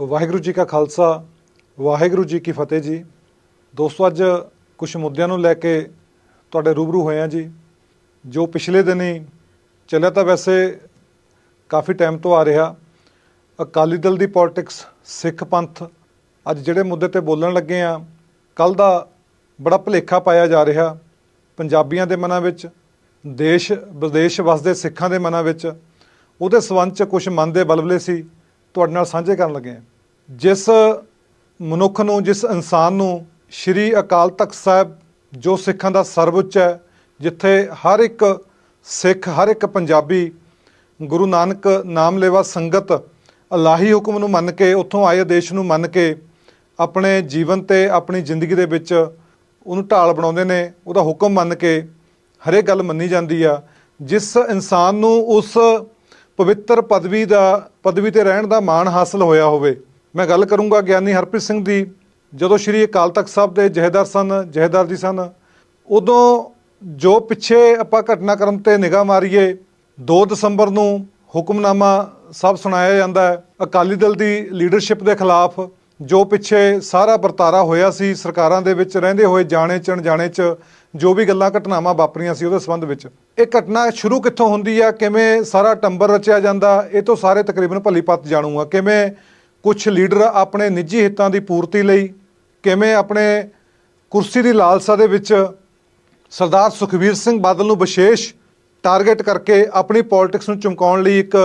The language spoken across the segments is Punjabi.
ਵਾਹਿਗੁਰੂ ਜੀ ਕਾ ਖਾਲਸਾ, ਵਾਹਿਗੁਰੂ ਜੀ ਕੀ ਫਤਿਹ ਜੀ। ਦੋਸਤੋ, ਅੱਜ ਕੁਝ ਮੁੱਦਿਆਂ ਨੂੰ ਲੈ ਕੇ ਤੁਹਾਡੇ ਰੂਬਰੂ ਹੋਏ ਆ ਜੀ। ਜੋ ਪਿਛਲੇ ਦਿਨੀ ਚੱਲਿਆ ਤਾਂ ਵੈਸੇ ਕਾਫੀ ਟਾਈਮ ਤੋਂ ਆ ਰਿਹਾ। ਅਕਾਲੀ ਦਲ ਦੀ ਪੋਲਿਟਿਕਸ, ਸਿੱਖ ਪੰਥ ਅੱਜ ਜਿਹੜੇ ਮੁੱਦੇ ਤੇ ਬੋਲਣ ਲੱਗੇ ਆ ਕੱਲ ਦਾ ਬੜਾ ਭੁਲੇਖਾ ਪਾਇਆ ਜਾ ਰਿਹਾ ਪੰਜਾਬੀਆਂ ਦੇ ਮਨਾਂ ਵਿੱਚ, ਦੇਸ਼, ਵਿਦੇਸ਼ ਵਸਦੇ ਸਿੱਖਾਂ ਦੇ ਮਨਾਂ ਵਿੱਚ। ਉਹਦੇ ਸਬੰਧ ਚ ਕੁਝ ਮਨ ਦੇ ਬਲਬਲੇ ਸੀ। ਤੁਹਾਡੇ ਨਾਲ ਸਾਂਝੇ ਕਰਨ ਲੱਗੇ ਹਾਂ। ਜਿਸ ਮਨੁੱਖ ਨੂੰ, ਜਿਸ ਇਨਸਾਨ ਨੂੰ ਸ਼੍ਰੀ ਅਕਾਲ ਤਖਤ ਸਾਹਿਬ, ਜੋ ਸਿੱਖਾਂ ਦਾ ਸਰਵਉੱਚ ਹੈ, ਜਿੱਥੇ ਹਰ ਇੱਕ ਸਿੱਖ, ਹਰ ਇੱਕ ਪੰਜਾਬੀ ਗੁਰੂ ਨਾਨਕ ਨਾਮ ਲੇਵਾ ਸੰਗਤ ਅਲਾਹੀ ਹੁਕਮ ਨੂੰ ਮੰਨ ਕੇ, ਉੱਥੋਂ ਆਏ ਆਦੇਸ਼ ਨੂੰ ਮੰਨ ਕੇ ਆਪਣੇ ਜੀਵਨ ਤੇ, ਆਪਣੀ ਜ਼ਿੰਦਗੀ ਦੇ ਵਿੱਚ ਉਹਨੂੰ ਢਾਲ ਬਣਾਉਂਦੇ ਨੇ, ਉਹਦਾ ਹੁਕਮ ਮੰਨ ਕੇ ਹਰੇਕ ਗੱਲ ਮੰਨੀ ਜਾਂਦੀ ਆ। ਜਿਸ ਇਨਸਾਨ ਨੂੰ ਉਸ ਪਵਿੱਤਰ ਪਦਵੀ ਦਾ, ਪਦਵੀ ਤੇ ਰਹਿਣ ਦਾ ਮਾਣ ਹਾਸਲ ਹੋਇਆ ਹੋਵੇ। ਮੈਂ ਗੱਲ ਕਰੂੰਗਾ ਗਿਆਨੀ ਹਰਪ੍ਰੀਤ ਸਿੰਘ ਦੀ, ਜਦੋਂ ਸ਼੍ਰੀ ਅਕਾਲ ਤਖਤ ਸਾਹਿਬ ਦੇ ਜਹੇਦਾਰ ਸਨ, ਜਹੇਦਾਰ ਜੀ ਸਨ, ਉਦੋਂ ਜੋ ਪਿੱਛੇ ਆਪਾਂ ਘਟਨਾਕ੍ਰਮ ਤੇ ਨਿਗਾਹ ਮਾਰੀਏ 2 ਦਸੰਬਰ ਨੂੰ ਹੁਕਮਨਾਮਾ ਸਭ ਸੁਣਾਇਆ ਜਾਂਦਾ ਹੈ। ਅਕਾਲੀ ਦਲ ਦੀ ਲੀਡਰਸ਼ਿਪ ਦੇ ਖਿਲਾਫ ਜੋ ਪਿੱਛੇ ਸਾਰਾ ਵਰਤਾਰਾ ਹੋਇਆ ਸੀ, ਸਰਕਾਰਾਂ ਦੇ ਵਿੱਚ ਰਹਿੰਦੇ ਹੋਏ ਜਾਣੇ ਚ ਅਣਜਾਣੇ ਚ ਜੋ ਵੀ ਗੱਲਾਂ ਘਟਨਾਵਾਂ ਵਾਪਰੀਆਂ ਸੀ ਉਹਦੇ ਸੰਬੰਧ ਵਿੱਚ। ਇਹ ਘਟਨਾ ਸ਼ੁਰੂ ਕਿੱਥੋਂ ਹੁੰਦੀ ਆ? ਕਿਵੇਂ ਸਾਰਾ ਟੰਬਰ ਰਚਿਆ ਜਾਂਦਾ? ਇਹ ਤੋਂ ਸਾਰੇ ਤਕਰੀਬਨ ਭਲੀ ਪੱਤ ਜਾਣੂਗਾ ਕਿਵੇਂ ਕੁਝ ਲੀਡਰ ਆਪਣੇ ਨਿੱਜੀ ਹਿੱਤਾਂ ਦੀ ਪੂਰਤੀ ਲਈ, ਕਿਵੇਂ ਆਪਣੇ ਕੁਰਸੀ ਦੀ ਲਾਲਸਾ ਦੇ ਵਿੱਚ ਸਰਦਾਰ ਸੁਖਵੀਰ ਸਿੰਘ ਬਾਦਲ ਨੂੰ ਵਿਸ਼ੇਸ਼ ਟਾਰਗੇਟ ਕਰਕੇ ਆਪਣੀ ਪੋਲਿਟਿਕਸ ਨੂੰ ਚਮਕਾਉਣ ਲਈ ਇੱਕ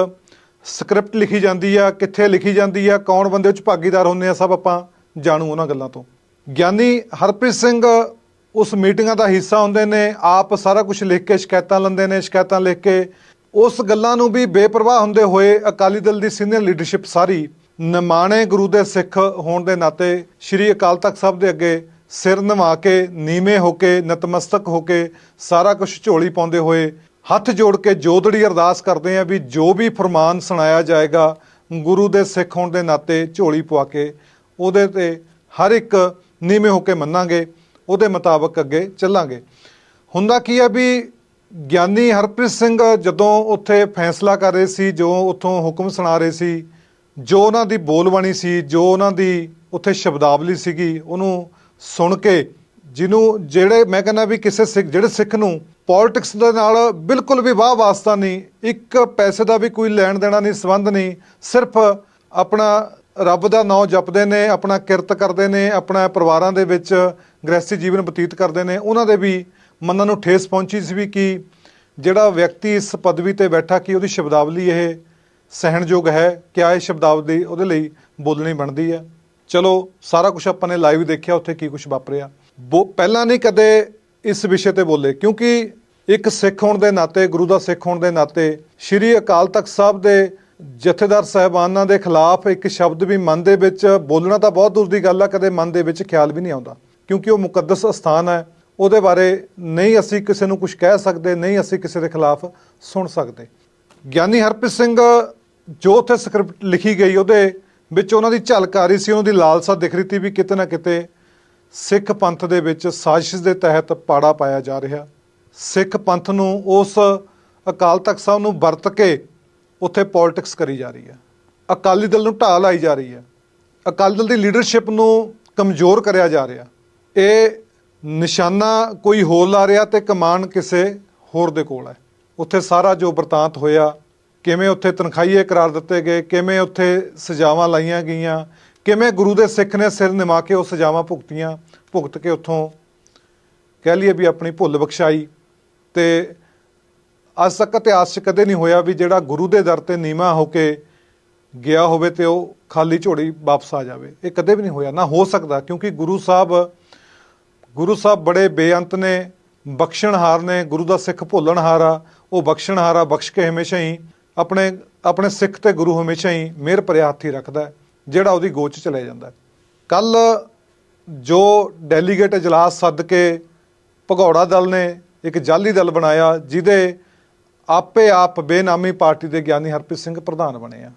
ਸਕ੍ਰਿਪਟ ਲਿਖੀ ਜਾਂਦੀ ਆ, ਕਿੱਥੇ ਲਿਖੀ ਜਾਂਦੀ ਆ, ਕੌਣ ਬੰਦੇ ਵਿੱਚ ਭਾਗੀਦਾਰ ਹੁੰਦੇ ਆ, ਸਭ ਆਪਾਂ ਜਾਣੂ ਉਹਨਾਂ ਗੱਲਾਂ ਤੋਂ। ਗਿਆਨੀ ਹਰਪ੍ਰੀਤ ਸਿੰਘ ਉਸ ਮੀਟਿੰਗਾਂ ਦਾ ਹਿੱਸਾ ਹੁੰਦੇ ਨੇ, ਆਪ ਸਾਰਾ ਕੁਝ ਲਿਖ ਕੇ ਸ਼ਿਕਾਇਤਾਂ ਲੈਂਦੇ ਨੇ, ਸ਼ਿਕਾਇਤਾਂ ਲਿਖ ਕੇ। ਉਸ ਗੱਲਾਂ ਨੂੰ ਵੀ ਬੇਪਰਵਾਹ ਹੁੰਦੇ ਹੋਏ ਅਕਾਲੀ ਦਲ ਦੀ ਸੀਨੀਅਰ ਲੀਡਰਸ਼ਿਪ ਸਾਰੀ ਨਿਮਾਣੇ ਗੁਰੂ ਦੇ ਸਿੱਖ ਹੋਣ ਦੇ ਨਾਤੇ ਸ੍ਰੀ ਅਕਾਲ ਤਖਤ ਸਾਹਿਬ ਦੇ ਅੱਗੇ ਸਿਰ ਨਿਵਾ ਕੇ, ਨੀਵੇਂ ਹੋ ਕੇ, ਨਤਮਸਤਕ ਹੋ ਕੇ ਸਾਰਾ ਕੁਝ ਝੋਲੀ ਪਾਉਂਦੇ ਹੋਏ ਹੱਥ ਜੋੜ ਕੇ ਜੋਦੜੀ ਅਰਦਾਸ ਕਰਦੇ ਆ ਵੀ ਜੋ ਵੀ ਫਰਮਾਨ ਸੁਣਾਇਆ ਜਾਏਗਾ, ਗੁਰੂ ਦੇ ਸਿੱਖ ਹੋਣ ਦੇ ਨਾਤੇ ਝੋਲੀ ਪਵਾ ਕੇ ਉਹਦੇ ਤੇ ਹਰ ਇੱਕ ਨੀਵੇਂ ਹੋ ਕੇ ਮੰਨਾਂਗੇ, ਉਹਦੇ ਮੁਤਾਬਕ ਅੱਗੇ ਚੱਲਾਂਗੇ। ਹੁੰਦਾ ਕੀ ਹੈ ਵੀ ਗਿਆਨੀ ਹਰਪ੍ਰੀਤ ਸਿੰਘ ਜਦੋਂ ਉੱਥੇ ਫੈਸਲਾ ਕਰ ਰਹੇ ਸੀ, ਜੋ ਉੱਥੋਂ ਹੁਕਮ ਸੁਣਾ ਰਹੇ ਸੀ, ਜੋ ਉਹਨਾਂ ਦੀ ਬੋਲਬਾਣੀ ਸੀ, ਜੋ ਉਹਨਾਂ ਦੀ ਉੱਥੇ ਸ਼ਬਦਾਵਲੀ ਸੀਗੀ, ਉਹਨੂੰ ਸੁਣ ਕੇ ਜਿਹਨੂੰ ਜਿਹੜੇ ਮੈਂ ਕਹਿੰਦਾ ਵੀ ਕਿਸੇ ਸਿੱਖ, ਜਿਹੜੇ ਸਿੱਖ ਨੂੰ ਪੋਲਿਟਿਕਸ ਦੇ ਨਾਲ ਬਿਲਕੁਲ ਵੀ ਵਾਹ ਵਾਸਤਾ ਨਹੀਂ, ਇੱਕ ਪੈਸੇ ਦਾ ਵੀ ਕੋਈ ਲੈਣ ਦੇਣਾ ਨਹੀਂ, ਸੰਬੰਧ ਨਹੀਂ, ਸਿਰਫ ਆਪਣਾ ਰੱਬ ਦਾ ਨਾਮ ਜਪਦੇ ਨੇ, ਆਪਣਾ ਕਿਰਤ ਕਰਦੇ ਨੇ, ਆਪਣਾ ਪਰਿਵਾਰਾਂ ਦੇ ਵਿੱਚ ਗ੍ਰਸਤੀ ਜੀਵਨ ਬਤੀਤ ਕਰਦੇ ਨੇ, ਉਹਨਾਂ ਦੇ ਵੀ ਮਨਾਂ ਨੂੰ ਠੇਸ ਪਹੁੰਚੀ ਸੀ ਵੀ ਕਿ ਜਿਹੜਾ ਵਿਅਕਤੀ ਇਸ ਪਦਵੀ ਤੇ ਬੈਠਾ ਕਿ ਉਹਦੀ ਸ਼ਬਦਾਵਲੀ ਇਹ ਸਹਿਣਯੋਗ ਹੈ, ਕਿਆ ਇਹ ਸ਼ਬਦਾਵਲੀ ਉਹਦੇ ਲਈ ਬੋਲਣੀ ਬਣਦੀ ਹੈ। ਚਲੋ, ਸਾਰਾ ਕੁਝ ਆਪਾਂ ਨੇ ਲਾਈਵ ਦੇਖਿਆ, ਉੱਥੇ ਕੀ ਕੁਝ ਵਾਪਰਿਆ। ਬੋ- ਪਹਿਲਾਂ ਨਹੀਂ ਕਦੇ ਇਸ ਵਿਸ਼ੇ ਤੇ ਬੋਲੇ, ਕਿਉਂਕਿ ਇੱਕ ਸਿੱਖ ਹੋਣ ਦੇ ਨਾਤੇ, ਗੁਰੂ ਦਾ ਸਿੱਖ ਹੋਣ ਦੇ ਨਾਤੇ ਸ੍ਰੀ ਅਕਾਲ ਤਖਤ ਸਾਹਿਬ ਦੇ ਜਥੇਦਾਰ ਸਾਹਿਬਾਨਾਂ ਦੇ ਖਿਲਾਫ ਇੱਕ ਸ਼ਬਦ ਵੀ ਮਨ ਦੇ ਵਿੱਚ ਬੋਲਣਾ ਤਾਂ ਬਹੁਤ ਦੂਰ ਦੀ ਗੱਲ ਆ, ਕਦੇ ਮਨ ਦੇ ਵਿੱਚ ਖਿਆਲ ਵੀ ਨਹੀਂ ਆਉਂਦਾ। ਕਿਉਂਕਿ ਉਹ ਮੁਕੱਦਸ ਸਥਾਨ ਹੈ, ਉਹਦੇ ਬਾਰੇ ਨਹੀਂ ਅਸੀਂ ਕਿਸੇ ਨੂੰ ਕੁਝ ਕਹਿ ਸਕਦੇ, ਨਹੀਂ ਅਸੀਂ ਕਿਸੇ ਦੇ ਖਿਲਾਫ ਸੁਣ ਸਕਦੇ। ਗਿਆਨੀ ਹਰਪ੍ਰੀਤ ਸਿੰਘ ਜੋ ਉੱਥੇ ਸਕ੍ਰਿਪਟ ਲਿਖੀ ਗਈ, ਉਹਦੇ ਵਿੱਚ ਉਹਨਾਂ ਦੀ ਝਲਕ ਆ ਰਹੀ ਸੀ ਉਹਨਾਂ ਦੀ ਲਾਲਸਾ ਦਿਖ ਰਹੀ ਸੀ ਵੀ ਕਿਤੇ ਨਾ ਕਿਤੇ ਸਿੱਖ ਪੰਥ ਦੇ ਵਿੱਚ ਸਾਜ਼ਿਸ਼ ਦੇ ਤਹਿਤ ਪਾੜਾ ਪਾਇਆ ਜਾ ਰਿਹਾ। ਸਿੱਖ ਪੰਥ ਨੂੰ ਉਸ ਅਕਾਲ ਤਖਤ ਸਾਹਿਬ ਨੂੰ ਵਰਤ ਕੇ ਉੱਥੇ ਪੋਲਿਟਿਕਸ ਕਰੀ ਜਾ ਰਹੀ ਹੈ। ਅਕਾਲੀ ਦਲ ਨੂੰ ਢਾਹ ਲਾਈ ਜਾ ਰਹੀ ਹੈ। ਅਕਾਲੀ ਦਲ ਦੀ ਲੀਡਰਸ਼ਿਪ ਨੂੰ ਕਮਜ਼ੋਰ ਕਰਿਆ ਜਾ ਰਿਹਾ। ਇਹ ਨਿਸ਼ਾਨਾ ਕੋਈ ਹੋਰ ਲਾ ਰਿਹਾ ਤੇ ਕਮਾਨ ਕਿਸੇ ਹੋਰ ਦੇ ਕੋਲ ਹੈ। ਉੱਥੇ ਸਾਰਾ ਜੋ ਵਰਤਾਂਤ ਹੋਇਆ, ਕਿਵੇਂ ਉੱਥੇ ਤਨਖਾਹੀਏ ਕਰਾਰ ਦਿੱਤੇ ਗਏ, ਕਿਵੇਂ ਉੱਥੇ ਸਜ਼ਾਵਾਂ ਲਾਈਆਂ ਗਈਆਂ ਕਿਵੇਂ ਗੁਰੂ ਦੇ ਸਿੱਖ ਨੇ ਸਿਰ ਨਿਮਾ ਕੇ ਉਹ ਸਜ਼ਾਵਾਂ ਭੁਗਤੀਆਂ ਭੁਗਤ ਕੇ ਉੱਥੋਂ ਕਹਿ ਲਈਏ ਵੀ ਆਪਣੀ ਭੁੱਲ ਬਖਸ਼ਾਈ ਤੇ ਅੱਜ ਤੱਕ ਇਤਿਹਾਸ 'ਚ ਕਦੇ ਨਹੀਂ ਹੋਇਆ ਵੀ ਜਿਹੜਾ ਗੁਰੂ ਦੇ ਦਰ ਤੇ ਨੀਵਾ ਹੋ ਕੇ ਗਿਆ ਹੋਵੇ ਤੇ ਉਹ ਖਾਲੀ ਝੋੜੀ ਵਾਪਸ ਆ ਜਾਵੇ। ਇਹ ਕਦੇ ਵੀ ਨਹੀਂ ਹੋਇਆ ਨਾ ਹੋ ਸਕਦਾ ਕਿਉਂਕਿ ਗੁਰੂ ਸਾਹਿਬ ਗੁਰੂ ਸਾਹਿਬ ਬੜੇ ਬੇਅੰਤ ਨੇ ਬਖਸ਼ਣਹਾਰ ਨੇ ਗੁਰੂ ਦਾ ਸਿੱਖ ਭੁੱਲਣਹਾਰ ਆ ਉਹ ਬਖਸ਼ਣਹਾਰ ਆ ਬਖਸ਼ ਕੇ ਹਮੇਸ਼ਾ ਹੀ ਆਪਣੇ ਆਪਣੇ ਸਿੱਖ ਤੇ ਗੁਰੂ ਹਮੇਸ਼ਾ ਹੀ ਮਿਹਰ ਭਰਿਆ ਹੱਥ ਹੀ ਰੱਖਦਾ ਹੈ, ਜਿਹੜਾ ਉਹਦੀ ਗੋਚ ਚ ਚਲੇ ਜਾਂਦਾ ਕੱਲ ਜੋ ਡੈਲੀਗੇਟ ਇਜਲਾਸ ਸੱਦ ਕੇ ਭਗੌੜਾ ਦਲ ਨੇ ਇੱਕ ਜਾਲੀ ਦਲ ਬਣਾਇਆ, ਜਿਹਦੇ ਆਪੇ ਆਪ ਬੇਨਾਮੀ ਪਾਰਟੀ ਦੇ ਗਿਆਨੀ ਹਰਪ੍ਰੀਤ ਸਿੰਘ ਪ੍ਰਧਾਨ ਬਣੇ ਆ।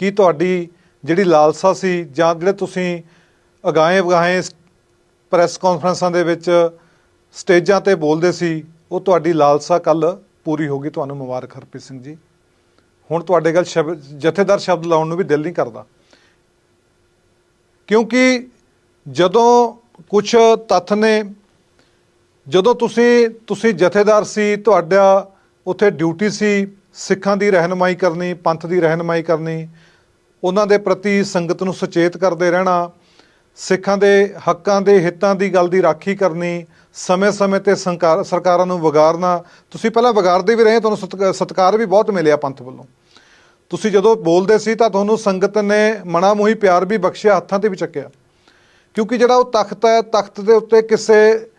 ਕੀ ਤੁਹਾਡੀ ਜਿਹੜੀ ਲਾਲਸਾ ਸੀ ਜਾਂ ਜਿਹੜੇ ਤੁਸੀਂ ਅਗਾਏ ਵਗਾਏ ਪ੍ਰੈਸ ਕਾਨਫਰੰਸਾਂ ਦੇ ਵਿੱਚ ਸਟੇਜਾਂ ਤੇ ਬੋਲਦੇ ਸੀ, ਉਹ ਤੁਹਾਡੀ ਲਾਲਸਾ ਕੱਲ ਪੂਰੀ ਹੋ ਗਈ। ਤੁਹਾਨੂੰ ਮੁਬਾਰਕ ਹਰਪ੍ਰੀਤ ਸਿੰਘ ਜੀ। ਹੁਣ ਤੁਹਾਡੇ ਗੱਲ ਸ਼ਬਦ ਜਥੇਦਾਰ ਸ਼ਬਦ ਲਾਉਣ ਨੂੰ ਵੀ ਦਿਲ ਨਹੀਂ ਕਰਦਾ। ਕਿਉਂਕਿ ਜਦੋਂ ਕੁਝ ਤੱਥ ਨੇ, ਜਦੋਂ ਤੁਸੀਂ ਤੁਸੀਂ ਜਥੇਦਾਰ ਸੀ, ਤੁਹਾਡਾ ਉੱਥੇ ਡਿਊਟੀ ਸੀ, ਸਿੱਖਾਂ ਦੀ ਰਹਿਨਮਾਈ ਕਰਨੀ, ਪੰਥ ਦੀ ਰਹਿਨਮਾਈ ਕਰਨੀ, ਉਹਨਾਂ ਦੇ ਪ੍ਰਤੀ ਸੰਗਤ ਨੂੰ ਸੁਚੇਤ ਕਰਦੇ ਰਹਿਣਾ, ਸਿੱਖਾਂ ਦੇ ਹੱਕਾਂ ਦੇ ਹਿੱਤਾਂ ਦੀ ਗੱਲ ਦੀ ਰਾਖੀ ਕਰਨੀ, ਸਮੇਂ-ਸਮੇਂ ਤੇ ਸੰਕਾਰ- ਸਰਕਾਰਾਂ ਨੂੰ ਵਿਗਾੜਨਾ, ਤੁਸੀਂ ਪਹਿਲਾਂ ਵਿਗਾੜਦੇ ਵੀ ਰਹੇ, ਤੁਹਾਨੂੰ ਸਤਿ- ਸਤਿਕਾਰ ਵੀ ਬਹੁਤ ਮਿਲਿਆ ਪੰਥ ਵੱਲੋਂ। ਤੁਸੀਂ ਜਦੋਂ ਬੋਲਦੇ ਸੀ ਤਾਂ ਤੁਹਾਨੂੰ ਸੰਗਤ ਨੇ ਮਨਾ ਮੋਹੀ ਪਿਆਰ ਵੀ ਬਖਸ਼ਿਆ, ਹੱਥਾਂ ਤੇ ਵੀ ਚੱਕਿਆ। ਕਿਉਂਕਿ ਜਿਹੜਾ ਉਹ ਤਖਤ ਹੈ, ਤਖਤ ਦੇ ਉੱਤੇ ਕਿਸੇ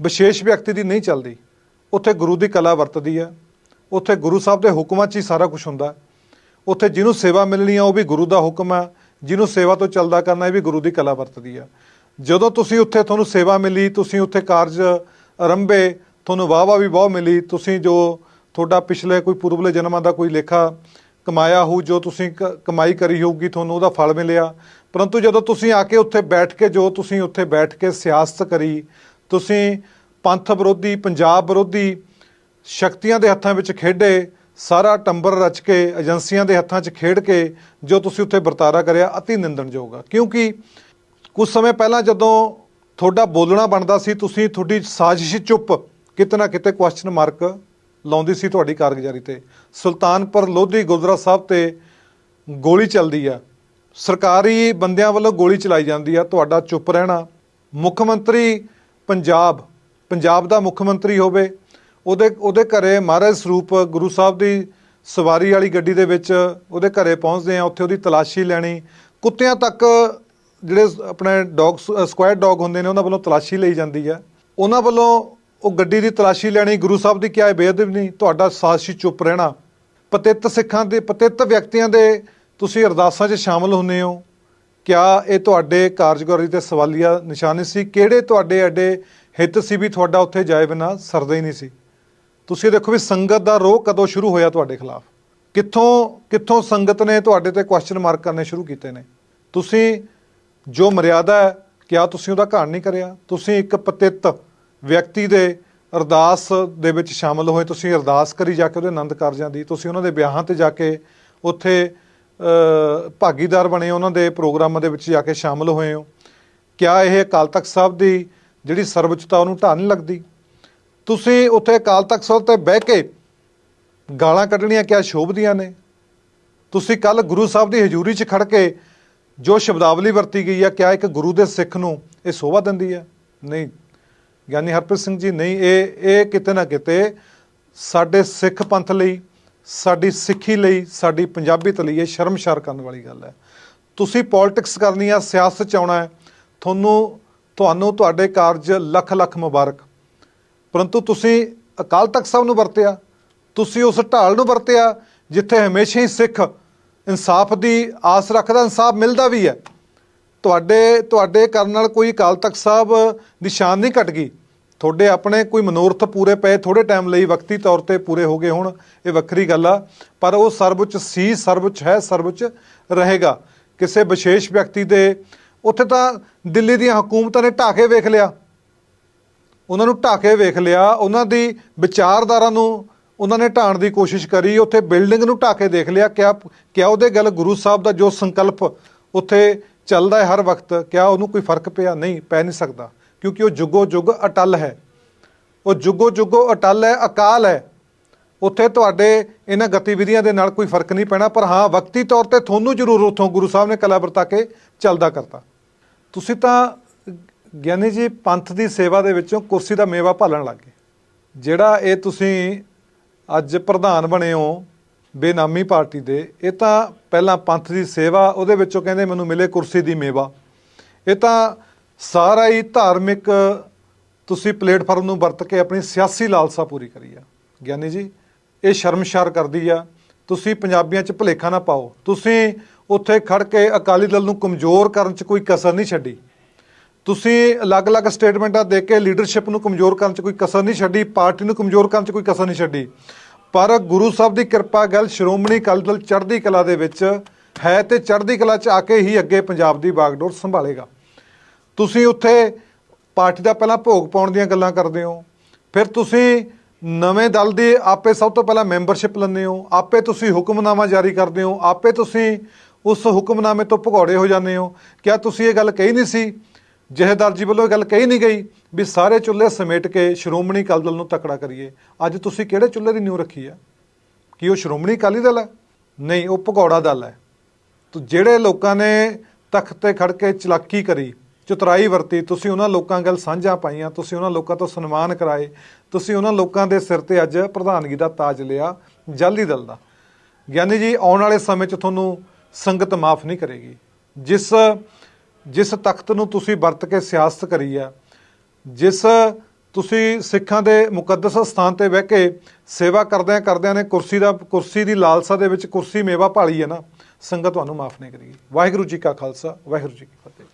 ਵਿਸ਼ੇਸ਼ ਵਿਅਕਤੀ ਦੀ ਨਹੀਂ ਚੱਲਦੀ। ਉੱਥੇ ਗੁਰੂ ਦੀ ਕਲਾ ਵਰਤਦੀ ਹੈ, ਉੱਥੇ ਗੁਰੂ ਸਾਹਿਬ ਦੇ ਹੁਕਮਾਂ 'ਚ ਹੀ ਸਾਰਾ ਕੁਝ ਹੁੰਦਾ। ਉੱਥੇ ਜਿਹਨੂੰ ਸੇਵਾ ਮਿਲਣੀ ਆ, ਉਹ ਵੀ ਗੁਰੂ ਦਾ ਹੁਕਮ ਹੈ। ਜਿਹਨੂੰ ਸੇਵਾ ਤੋਂ ਚੱਲਦਾ ਕਰਨਾ, ਇਹ ਵੀ ਗੁਰੂ ਦੀ ਕਲਾ ਵਰਤਦੀ ਆ। ਜਦੋਂ ਤੁਸੀਂ ਉੱਥੇ ਤੁਹਾਨੂੰ ਸੇਵਾ ਮਿਲੀ, ਤੁਸੀਂ ਉੱਥੇ ਕਾਰਜ ਆਰੰਭੇ, ਤੁਹਾਨੂੰ ਵਾਹ-ਵਾਹ ਵੀ ਬਹੁਤ ਮਿਲੀ। ਤੁਸੀਂ ਜੋ ਤੁਹਾਡਾ ਪਿਛਲੇ ਕੋਈ ਪੂਰਬਲੇ ਜਨਮਾਂ ਦਾ ਕੋਈ ਲੇਖਾ ਕਮਾਇਆ ਹੋਊ, ਜੋ ਤੁਸੀਂ ਕ- ਕਮਾਈ ਕਰੀ ਹੋਊਗੀ, ਤੁਹਾਨੂੰ ਉਹਦਾ ਫਲ ਮਿਲਿਆ। ਪਰੰਤੂ ਜਦੋਂ ਤੁਸੀਂ ਆ ਕੇ ਉੱਥੇ ਬੈਠ ਕੇ, ਜੋ ਤੁਸੀਂ ਉੱਥੇ ਬੈਠ ਕੇ ਸਿਆਸਤ ਕਰੀ, ਤੁਸੀਂ ਪੰਥ ਵਿਰੋਧੀ, ਪੰਜਾਬ ਵਿਰੋਧੀ ਸ਼ਕਤੀਆਂ ਦੇ ਹੱਥਾਂ ਵਿੱਚ ਖੇਡੇ, ਸਾਰਾ ਟੰਬਰ ਰਚ ਕੇ, ਏਜੰਸੀਆਂ ਦੇ ਹੱਥਾਂ 'ਚ ਖੇਡ ਕੇ, ਜੋ ਤੁਸੀਂ ਉੱਥੇ ਵਰਤਾਰਾ ਕਰਿਆ, ਅਤੀ ਨਿੰਦਣਯੋਗ ਆ। ਕਿਉਂਕਿ ਕੁਝ ਸਮੇਂ ਪਹਿਲਾਂ ਜਦੋਂ ਤੁਹਾਡਾ ਬੋਲਣਾ ਬਣਦਾ ਸੀ, ਤੁਸੀਂ ਤੁਹਾਡੀ ਸਾਜ਼ਿਸ਼ ਚੁੱਪ, ਕਿਤੇ ਨਾ ਕਿਤੇ ਕੁਐਸਚਨ ਮਾਰਕ ਲਾਉਂਦੀ ਸੀ ਤੁਹਾਡੀ ਕਾਰਗੁਜ਼ਾਰੀ ਤੇ। ਸੁਲਤਾਨਪੁਰ ਲੋਧੀ ਗੁਰਦੁਆਰਾ ਸਾਹਿਬ ਤੇ ਗੋਲੀ ਚੱਲਦੀ ਆ। ਸਰਕਾਰੀ ਬੰਦਿਆਂ ਵੱਲੋਂ ਗੋਲੀ ਚਲਾਈ ਜਾਂਦੀ ਆ। ਤੁਹਾਡਾ ਚੁੱਪ ਰਹਿਣਾ। ਮੁੱਖ ਮੰਤਰੀ ਪੰਜਾਬ ਪੰਜਾਬ ਦਾ ਮੁੱਖ ਮੰਤਰੀ ਹੋਵੇ, ਉਹਦੇ ਉਹਦੇ ਘਰੇ ਮਹਾਰਾਜ ਸਰੂਪ ਗੁਰੂ ਸਾਹਿਬ ਦੀ ਸਵਾਰੀ ਵਾਲੀ ਗੱਡੀ ਦੇ ਵਿੱਚ ਉਹਦੇ ਘਰੇ ਪਹੁੰਚਦੇ ਆ। ਉੱਥੇ ਉਹਦੀ ਤਲਾਸ਼ੀ ਲੈਣੀ। ਕੁੱਤਿਆਂ ਤੱਕ ਜਿਹੜੇ ਆਪਣੇ ਡੌਗ ਸਕੁਐਡ ਡੌਗ ਹੁੰਦੇ ਨੇ, ਉਹਨਾਂ ਵੱਲੋਂ ਤਲਾਸ਼ੀ ਲਈ ਜਾਂਦੀ ਹੈ ਉਹਨਾਂ ਵੱਲੋਂ ਉਹ ਗੱਡੀ ਦੀ ਤਲਾਸ਼ੀ ਲੈਣੀ, ਗੁਰੂ ਸਾਹਿਬ ਦੀ ਕਿਹਾ ਬੇਅਦਬ ਨਹੀਂ, ਤੁਹਾਡਾ ਸਾਜ਼ਿਸ਼ੀ ਚੁੱਪ ਰਹਿਣਾ। ਪਤਿੱਤ ਸਿੱਖਾਂ ਦੇ, ਪਤਿੱਤ ਵਿਅਕਤੀਆਂ ਦੇ ਤੁਸੀਂ ਅਰਦਾਸਾਂ 'ਚ ਸ਼ਾਮਲ ਹੁੰਦੇ ਹੋ। ਕਿਆ ਇਹ ਤੁਹਾਡੇ ਕਾਰਜਕਾਰੀ ਤੇ ਸਵਾਲੀਆ ਨਿਸ਼ਾਨੇ ਸੀ? ਕਿਹੜੇ ਤੁਹਾਡੇ ਐਡੇ ਹਿੱਤ ਸੀ ਵੀ ਤੁਹਾਡਾ ਉੱਥੇ ਜਾਏ ਬਿਨਾ ਸਰਦਾ ਹੀ ਨਹੀਂ ਸੀ? ਤੁਸੀਂ ਦੇਖੋ ਵੀ ਸੰਗਤ ਦਾ ਰੋਹ ਕਦੋਂ ਸ਼ੁਰੂ ਹੋਇਆ ਤੁਹਾਡੇ ਖਿਲਾਫ? ਕਿੱਥੋਂ ਕਿੱਥੋਂ ਸੰਗਤ ਨੇ ਤੁਹਾਡੇ ਤੇ ਕੁਐਸਚਨ ਮਾਰਕ ਕਰਨੇ ਸ਼ੁਰੂ ਕੀਤੇ ਨੇ? ਤੁਸੀਂ ਜੋ ਮਰਿਆਦਾ ਹੈ, ਕਿਆ ਤੁਸੀਂ ਉਹਦਾ ਘਾਣ ਨਹੀਂ ਕਰਿਆ? ਤੁਸੀਂ ਇੱਕ ਪਤਿੱਤ ਵਿਅਕਤੀ ਦੇ ਅਰਦਾਸ ਦੇ ਵਿੱਚ ਸ਼ਾਮਲ ਹੋਏ, ਤੁਸੀਂ ਅਰਦਾਸ ਕਰੀ ਜਾ ਕੇ ਉਹਦੇ ਆਨੰਦ ਕਾਰਜਾਂ ਦੀ, ਤੁਸੀਂ ਉਹਨਾਂ ਦੇ ਵਿਆਹਾਂ ਤੇ ਜਾ ਕੇ ਉੱਥੇ ਭਾਗੀਦਾਰ ਬਣੇ, ਉਹਨਾਂ ਦੇ ਪ੍ਰੋਗਰਾਮਾਂ ਦੇ ਵਿੱਚ ਜਾ ਕੇ ਸ਼ਾਮਲ ਹੋਏ ਹੋ। ਕਿਆ ਇਹ ਅਕਾਲ ਤਖਤ ਸਾਹਿਬ ਦੀ ਜਿਹੜੀ ਸਰਵਉੱਚਤਾ, ਉਹਨੂੰ ਢਾਹ ਨਹੀਂ ਲੱਗਦੀ? ਤੁਸੀਂ ਉੱਥੇ ਅਕਾਲ ਤਖਤ ਸਾਹਿਬ ਤੇ ਬਹਿ ਕੇ ਗਾਲਾਂ ਕੱਢਣੀਆਂ ਕਿਆ ਸ਼ੋਭਦੀਆਂ ਨੇ? ਤੁਸੀਂ ਕੱਲ ਗੁਰੂ ਸਾਹਿਬ ਦੀ ਹਜ਼ੂਰੀ 'ਚ ਖੜ ਕੇ ਜੋ ਸ਼ਬਦਾਵਲੀ ਵਰਤੀ ਗਈ ਆ, ਕਿਆ ਇੱਕ ਗੁਰੂ ਦੇ ਸਿੱਖ ਨੂੰ ਇਹ ਸੋਭਾ ਦਿੰਦੀ ਹੈ ਨਹੀਂ। ਗਿਆਨੀ ਹਰਪ੍ਰੀਤ ਸਿੰਘ ਜੀ, ਨਹੀਂ, ਇਹ ਇਹ ਕਿਤੇ ਨਾ ਕਿਤੇ ਸਾਡੇ ਸਿੱਖ ਪੰਥ ਲਈ, ਸਾਡੀ ਸਿੱਖੀ ਲਈ, ਸਾਡੀ ਪੰਜਾਬੀਅਤ ਲਈ ਇਹ ਸ਼ਰਮਸ਼ਾਰ ਕਰਨ ਵਾਲੀ ਗੱਲ ਹੈ। ਤੁਸੀਂ ਪੋਲਿਟਿਕਸ ਕਰਨੀ ਆ, ਸਿਆਸਤ ਚ ਆਉਣਾ ਹੈ, ਤੁਹਾਨੂੰ ਤੁਹਾਨੂੰ ਤੁਹਾਡੇ ਕਾਰਜ ਲੱਖ ਲੱਖ ਮੁਬਾਰਕ। ਪਰੰਤੂ ਤੁਸੀਂ ਅਕਾਲ ਤਖਤ ਸਾਹਿਬ ਨੂੰ ਵਰਤਿਆ, ਤੁਸੀਂ ਉਸ ਢਾਲ ਨੂੰ ਵਰਤਿਆ, ਜਿੱਥੇ ਹਮੇਸ਼ਾ ਹੀ ਸਿੱਖ ਇਨਸਾਫ ਦੀ ਆਸ ਰੱਖਦਾ, ਇਨਸਾਫ ਮਿਲਦਾ ਵੀ ਹੈ। ਤੁਹਾਡੇ ਤੁਹਾਡੇ ਕਰਨ ਨਾਲ ਕੋਈ ਅਕਾਲ ਤਖਤ ਸਾਹਿਬ ਦੀ ਸ਼ਾਨ ਨਹੀਂ ਘਟ ਗਈ। ਤੁਹਾਡੇ ਆਪਣੇ ਕੋਈ ਮਨੋਰਥ ਪੂਰੇ ਪਏ ਥੋੜੇ ਟਾਈਮ ਲਈ ਵਕਤੀ ਤੌਰ ਤੇ ਪੂਰੇ ਹੋ ਗਏ ਹੁਣ, ਇਹ ਵੱਖਰੀ ਗੱਲ ਆ। ਪਰ ਉਹ ਸਰਵਉੱਚ ਸੀ, ਸਰਵਉੱਚ ਹੈ, ਸਰਵਉੱਚ ਰਹੇਗਾ। ਕਿਸੇ ਵਿਸ਼ੇਸ਼ ਵਿਅਕਤੀ ਦੇ, ਉੱਥੇ ਤਾਂ ਦਿੱਲੀ ਦੀਆਂ ਹਕੂਮਤਾਂ ਨੇ ਢਾਕੇ ਵੇਖ ਲਿਆ। ਉਹਨਾਂ ਨੂੰ ਢਾਕੇ ਵੇਖ ਲਿਆ, ਉਹਨਾਂ ਦੀ ਵਿਚਾਰਧਾਰਾ ਨੂੰ ਉਹਨਾਂ ਨੇ ਢਾਣ ਦੀ ਕੋਸ਼ਿਸ਼ ਕਰੀ, ਉੱਥੇ ਬਿਲਡਿੰਗ ਨੂੰ ਢਾਕੇ ਦੇਖ ਲਿਆ। ਕਿਆ ਕਿਆ ਉਹਦੇ ਗੱਲ ਗੁਰੂ ਸਾਹਿਬ ਦਾ ਜੋ ਸੰਕਲਪ ਉੱਥੇ ਚੱਲਦਾ ਹੈ ਹਰ ਵਕਤ, ਕਿਆ ਉਹਨੂੰ ਕੋਈ ਫ਼ਰਕ ਪਿਆ? ਨਹੀਂ, ਪੈ ਨਹੀਂ ਸਕਦਾ। ਕਿਉਂਕਿ ਉਹ ਜੁਗੋ ਜੁਗ ਅਟਲ ਹੈ। ਉਹ ਜੁਗੋ ਜੁਗੋ ਅਟਲ ਹੈ, ਅਕਾਲ ਹੈ। ਉੱਥੇ ਤੁਹਾਡੇ ਇਹਨਾਂ ਗਤੀਵਿਧੀਆਂ ਦੇ ਨਾਲ ਕੋਈ ਫ਼ਰਕ ਨਹੀਂ ਪੈਣਾ, ਪਰ ਹਾਂ, ਵਕਤੀ ਤੌਰ ਤੇ ਤੁਹਾਨੂੰ ਜ਼ਰੂਰ ਉਥੋਂ ਗੁਰੂ ਸਾਹਿਬ ਨੇ ਕਲਾ ਵਰਤਾ ਕੇ ਚੱਲਦਾ ਕਰਤਾ। ਤੁਸੀਂ ਤਾਂ ਗਿਆਨੀ ਜੀ ਪੰਥ ਦੀ ਸੇਵਾ ਦੇ ਵਿੱਚੋਂ ਕੁਰਸੀ ਦਾ ਮੇਵਾ ਭਾਲਣ ਲੱਗ ਗਏ। ਜਿਹੜਾ ਇਹ ਤੁਸੀਂ ਅੱਜ ਪ੍ਰਧਾਨ ਬਣੇ ਹੋ ਬੇਨਾਮੀ ਪਾਰਟੀ ਦੇ, ਇਹ ਤਾਂ ਪਹਿਲਾਂ ਪੰਥ ਦੀ ਸੇਵਾ, ਉਹਦੇ ਵਿੱਚੋਂ ਕਹਿੰਦੇ ਮੈਨੂੰ ਮਿਲੇ ਕੁਰਸੀ ਦੀ ਮੇਵਾ। ਇਹ ਤਾਂ ਸਾਰਾ ਹੀ ਧਾਰਮਿਕ, ਤੁਸੀਂ ਪਲੇਟਫਾਰਮ ਨੂੰ ਵਰਤ ਕੇ ਆਪਣੀ ਸਿਆਸੀ ਲਾਲਸਾ ਪੂਰੀ ਕਰੀ ਆ। ਗਿਆਨੀ ਜੀ, ਇਹ ਸ਼ਰਮਸ਼ਾਰ ਕਰਦੀ ਆ। ਤੁਸੀਂ ਪੰਜਾਬੀਆਂ 'ਚ ਭੁਲੇਖਾ ਨਾ ਪਾਓ। ਤੁਸੀਂ ਉੱਥੇ ਖੜ ਕੇ ਅਕਾਲੀ ਦਲ ਨੂੰ ਕਮਜ਼ੋਰ ਕਰਨ 'ਚ ਕੋਈ ਕਸਰ ਨਹੀਂ ਛੱਡੀ। ਤੁਸੀਂ ਅਲੱਗ-ਅਲੱਗ ਸਟੇਟਮੈਂਟਾਂ ਦੇ ਕੇ ਲੀਡਰਸ਼ਿਪ ਨੂੰ ਕਮਜ਼ੋਰ ਕਰਨ 'ਚ ਕੋਈ ਕਸਰ ਨਹੀਂ ਛੱਡੀ, ਪਾਰਟੀ ਨੂੰ ਕਮਜ਼ੋਰ ਕਰਨ 'ਚ ਕੋਈ ਕਸਰ ਨਹੀਂ ਛੱਡੀ। ਪਰ ਗੁਰੂ ਸਾਹਿਬ ਦੀ ਕਿਰਪਾ ਗੱਲ ਸ਼੍ਰੋਮਣੀ ਅਕਾਲੀ ਦਲ ਚੜ੍ਹਦੀ ਕਲਾ ਦੇ ਵਿੱਚ ਹੈ ਤੇ ਚੜ੍ਹਦੀ ਕਲਾ 'ਚ ਆ ਕੇ ਹੀ ਅੱਗੇ ਪੰਜਾਬ ਦੀ ਬਾਗਡੋਰ ਸੰਭਾਲੇਗਾ। ਤੁਸੀਂ ਉੱਥੇ ਪਾਰਟੀ ਦਾ ਪਹਿਲਾਂ ਭੋਗ ਪਾਉਣ ਦੀਆਂ ਗੱਲਾਂ ਕਰਦੇ ਹੋ। ਫਿਰ ਤੁਸੀਂ ਨਵੇਂ ਦਲ ਦੀ ਆਪੇ ਸਭ ਤੋਂ ਪਹਿਲਾਂ ਮੈਂਬਰਸ਼ਿਪ ਲੈਂਦੇ ਹੋ। ਆਪੇ ਤੁਸੀਂ ਹੁਕਮਨਾਮਾ ਜਾਰੀ ਕਰਦੇ ਹੋ। ਆਪੇ ਤੁਸੀਂ ਉਸ ਹੁਕਮਨਾਮੇ ਤੋਂ ਭਗੌੜੇ ਹੋ ਜਾਂਦੇ ਹੋ। ਕਿਆ ਤੁਸੀਂ ਇਹ ਗੱਲ ਕਹੀ ਨਹੀਂ ਸੀ ਜਹੇਦਾਰ ਜੀ ਵੱਲੋਂ ਇਹ ਗੱਲ ਕਹੀ ਨਹੀਂ ਗਈ ਵੀ ਸਾਰੇ ਚੁੱਲ੍ਹੇ ਸਮੇਟ ਕੇ ਸ਼੍ਰੋਮਣੀ ਅਕਾਲੀ ਦਲ ਨੂੰ ਤਕੜਾ ਕਰੀਏ। ਅੱਜ ਤੁਸੀਂ ਕਿਹੜੇ ਚੁੱਲ੍ਹੇ ਦੀ ਨਿਊ ਰੱਖੀ ਆ? ਕੀ ਉਹ ਸ਼੍ਰੋਮਣੀ ਅਕਾਲੀ ਦਲ ਹੈ? ਨਹੀਂ, ਉਹ ਭਗੌੜਾ ਦਲ ਹੈ। ਤੋ ਜਿਹੜੇ ਲੋਕਾਂ ਨੇ ਤਖਤ ਤੇ ਖੜ ਕੇ ਚਲਾਕੀ ਕਰੀ, ਚਤਰਾਈ ਵਰਤੀ, ਤੁਸੀਂ ਉਹਨਾਂ ਲੋਕਾਂ ਗੱਲ ਸਾਂਝਾਂ ਪਾਈਆਂ, ਤੁਸੀਂ ਉਹਨਾਂ ਲੋਕਾਂ ਤੋਂ ਸਨਮਾਨ ਕਰਾਏ, ਤੁਸੀਂ ਉਹਨਾਂ ਲੋਕਾਂ ਦੇ ਸਿਰ ਤੇ ਅੱਜ ਪ੍ਰਧਾਨਗੀ ਦਾ ਤਾਜ ਲਿਆ ਜਾਲੀ ਦਲ ਦਾ। ਗਿਆਨੀ ਜੀ, ਆਉਣ ਵਾਲੇ ਸਮੇਂ 'ਚ ਤੁਹਾਨੂੰ ਸੰਗਤ ਮਾਫ ਨਹੀਂ ਕਰੇਗੀ। ਜਿਸ ਜਿਸ ਤਖਤ ਨੂੰ ਤੁਸੀਂ ਵਰਤ ਕੇ ਸਿਆਸਤ ਕਰੀ ਆ, ਜਿਸ ਤੁਸੀਂ ਸਿੱਖਾਂ ਦੇ ਮੁਕੱਦਸ ਸਥਾਨ ਤੇ ਬਹਿ ਕੇ ਸੇਵਾ ਕਰਦਿਆਂ ਕਰਦਿਆਂ ਨੇ ਕੁਰਸੀ ਦਾ, ਕੁਰਸੀ ਦੀ ਲਾਲਸਾ ਦੇ ਵਿੱਚ ਕੁਰਸੀ ਮੇਵਾ ਭਾਲੀ ਹੈ ਨਾ, ਸੰਗਤ ਤੁਹਾਨੂੰ ਮਾਫ ਨਹੀਂ ਕਰੇਗੀ। ਵਾਹਿਗੁਰੂ ਜੀ ਕਾ ਖਾਲਸਾ, ਵਾਹਿਗੁਰੂ ਜੀ ਕੀ ਫਤਿਹ।